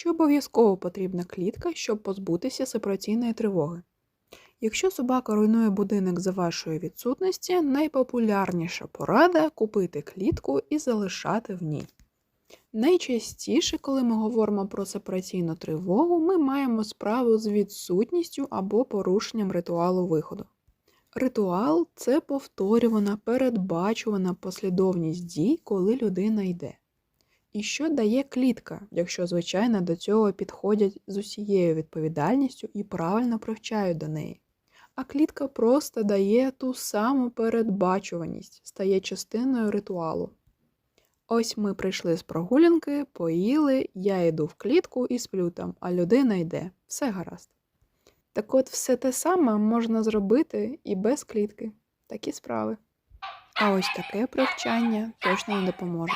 Чи обов'язково потрібна клітка, щоб позбутися сепараційної тривоги? Якщо собака руйнує будинок за вашої відсутності, найпопулярніша порада купити клітку і залишати в ній. Найчастіше, коли ми говоримо про сепараційну тривогу, ми маємо справу з відсутністю або порушенням ритуалу виходу. Ритуал це повторювана, передбачувана послідовність дій, коли людина йде. І що дає клітка, якщо, звичайно, до цього підходять з усією відповідальністю і правильно привчають до неї. А клітка просто дає ту саму передбачуваність, стає частиною ритуалу. Ось ми прийшли з прогулянки, поїли, я йду в клітку і сплю там, а людина йде. Все гаразд. Так от все те саме можна зробити і без клітки. Такі справи. А ось таке привчання точно не допоможе.